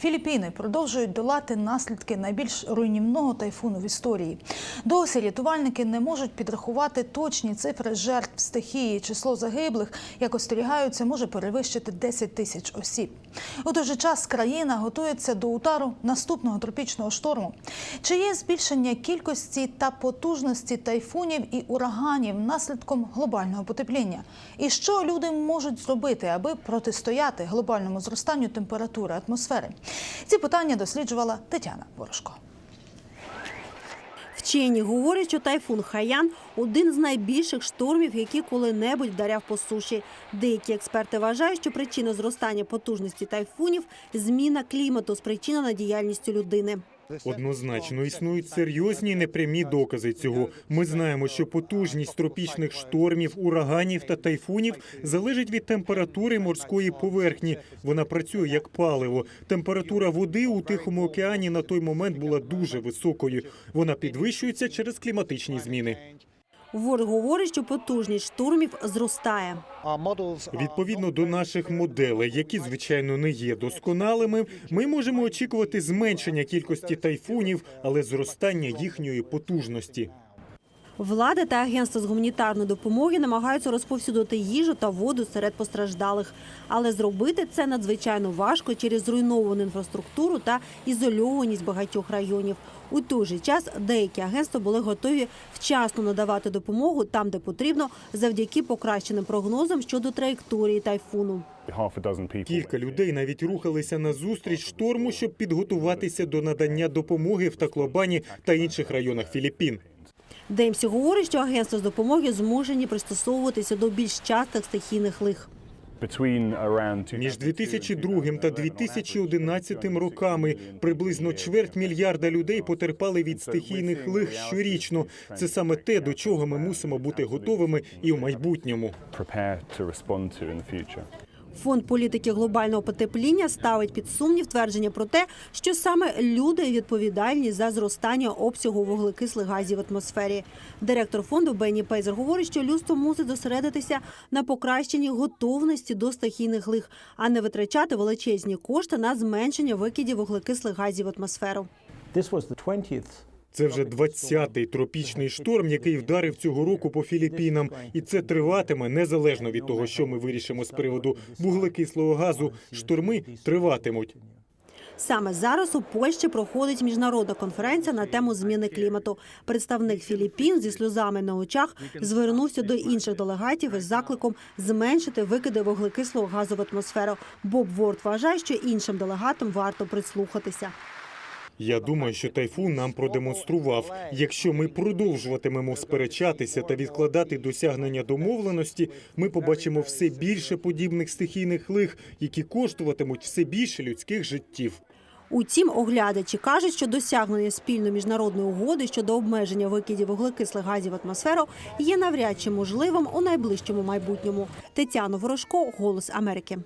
Філіппіни продовжують долати наслідки найбільш руйнівного тайфуну в історії. Досі рятувальники не можуть підрахувати точні цифри жертв стихії. Число загиблих, як остерігаються, може перевищити 10 тисяч осіб. У той же час країна готується до удару наступного тропічного шторму. Чи є збільшення кількості та потужності тайфунів і ураганів наслідком глобального потепління? І що люди можуть зробити, аби протистояти глобальному зростанню температури атмосфери? Ці питання досліджувала Тетяна Ворожко. Вчені говорять, що тайфун Хаян один з найбільших штормів, які коли-небудь вдаряв по суші. Деякі експерти вважають, що причина зростання потужності тайфунів зміна клімату, спричинена діяльністю людини. Однозначно існують серйозні непрямі докази цього. Ми знаємо, що потужність тропічних штормів, ураганів та тайфунів залежить від температури морської поверхні. Вона працює як паливо. Температура води у Тихому океані на той момент була дуже високою. Вона підвищується через кліматичні зміни. Вор говорить, що потужність штурмів зростає. Відповідно до наших моделей, які звичайно не є досконалими, ми можемо очікувати зменшення кількості тайфунів, але зростання їхньої потужності. Влада та агентство з гуманітарної допомоги намагаються розповсюдити їжу та воду серед постраждалих, але зробити це надзвичайно важко через зруйновану інфраструктуру та ізольованість багатьох районів. У той же час деякі агентства були готові вчасно надавати допомогу там, де потрібно, завдяки покращеним прогнозам щодо траєкторії тайфуну. Кілька людей навіть рухалися на зустріч шторму, щоб підготуватися до надання допомоги в Таклобані та інших районах Філіппін. Демсі говорить, що агентства з допомоги змушені пристосовуватися до більш частих стихійних лих. Між 2002 та 2011 роками приблизно чверть мільярда людей потерпали від стихійних лих щорічно. Це саме те, до чого ми мусимо бути готовими і в майбутньому. Фонд політики глобального потепління ставить під сумнів твердження про те, що саме люди відповідальні за зростання обсягу вуглекислих газів в атмосфері. Директор фонду Бенні Пейзер говорить, що людство мусить зосередитися на покращенні готовності до стихійних лих, а не витрачати величезні кошти на зменшення викидів вуглекислих газів в атмосферу. This was the 20th Це вже 20-й тропічний шторм, який вдарив цього року по Філіппінам, і це триватиме незалежно від того, що ми вирішимо з приводу вуглекислого газу. Шторми триватимуть. Саме зараз у Польщі проходить міжнародна конференція на тему зміни клімату. Представник Філіппін зі сльозами на очах звернувся до інших делегатів із закликом зменшити викиди вуглекислого газу в атмосферу. Боб Ворд вважає, що іншим делегатам варто прислухатися. Я думаю, що тайфун нам продемонстрував. Якщо ми продовжуватимемо сперечатися та відкладати досягнення домовленості, ми побачимо все більше подібних стихійних лих, які коштуватимуть все більше людських життів. Утім, оглядачі кажуть, що досягнення спільної міжнародної угоди щодо обмеження викидів вуглекислих газів в атмосферу є навряд чи можливим у найближчому майбутньому. Тетяна Ворожко, Голос Америки.